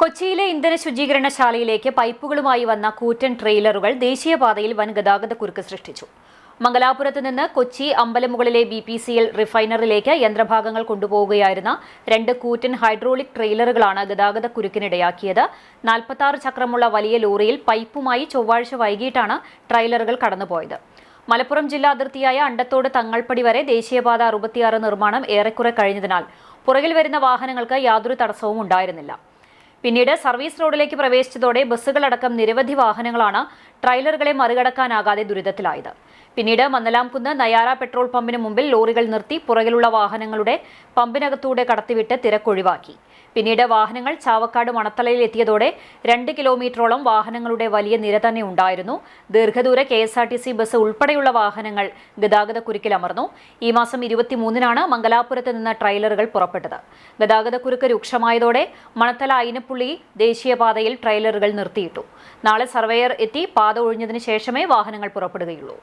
കൊച്ചിയിലെ ഇന്ധന ശുചീകരണശാലയിലേക്ക് പൈപ്പുകളുമായി വന്ന കൂറ്റൻ ട്രെയിലറുകൾ ദേശീയപാതയിൽ വൻ ഗതാഗത കുരുക്ക് സൃഷ്ടിച്ചു. മംഗലാപുരത്ത് നിന്ന് കൊച്ചി അമ്പലമുകളിലെ ബി പി സി എൽ റിഫൈനറിലേക്ക് യന്ത്രഭാഗങ്ങൾ കൊണ്ടുപോവുകയായിരുന്ന രണ്ട് കൂറ്റൻ ഹൈഡ്രോളിക് ട്രെയിലറുകളാണ് ഗതാഗത കുരുക്കിനിടയാക്കിയത്. നാൽപ്പത്തി ചക്രമുള്ള വലിയ ലോറിയിൽ പൈപ്പുമായി ചൊവ്വാഴ്ച വൈകിട്ടാണ് ട്രെയിലറുകൾ കടന്നുപോയത്. മലപ്പുറം ജില്ലാ അതിർത്തിയായ അണ്ടത്തോട് തങ്ങൾപ്പടി വരെ ദേശീയപാത അറുപത്തിയാറ് നിർമ്മാണം ഏറെക്കുറെ കഴിഞ്ഞതിനാൽ പുറകിൽ വരുന്ന വാഹനങ്ങൾക്ക് യാതൊരു തടസ്സവും ഉണ്ടായിരുന്നില്ല. പിന്നീട് സർവീസ് റോഡിലേക്ക് പ്രവേശിച്ചതോടെ ബസ്സുകളടക്കം നിരവധി വാഹനങ്ങളാണ് ട്രെയിലറുകളെ മറികടക്കാനാകാതെ ദുരിതത്തിലായത്. പിന്നീട് മന്നലാംകുന്ന് നയാറ പെട്രോൾ പമ്പിന് മുമ്പിൽ ലോറികൾ നിർത്തി പുറകിലുള്ള വാഹനങ്ങളുടെ പമ്പിനകത്തൂടെ കടത്തിവിട്ട് തിരക്കൊഴിവാക്കി പിന്നീട് വാഹനങ്ങൾ ചാവക്കാട് മണത്തലയിൽ എത്തിയതോടെ രണ്ട് കിലോമീറ്ററോളം വാഹനങ്ങളുടെ വലിയ നിര തന്നെ ഉണ്ടായിരുന്നു. ദീർഘദൂര K S R T C bus ഉൾപ്പെടെയുള്ള വാഹനങ്ങൾ ഗതാഗത കുരുക്കിലമർന്നു ഈ മാസം ഇരുപത്തിമൂന്നിനാണ് മംഗലാപുരത്ത് നിന്ന് ട്രെയിലറുകൾ പുറപ്പെട്ടത്. ഗതാഗത കുരുക്ക് രൂക്ഷമായതോടെ മണത്തല അയിനപ്പുള്ളി ദേശീയപാതയിൽ ട്രെയിലറുകൾ നിർത്തിയിട്ടു. നാളെ സർവേയർ എത്തി പാത ഒഴിഞ്ഞതിന് ശേഷമേ വാഹനങ്ങൾ പുറപ്പെടുകയുള്ളൂ.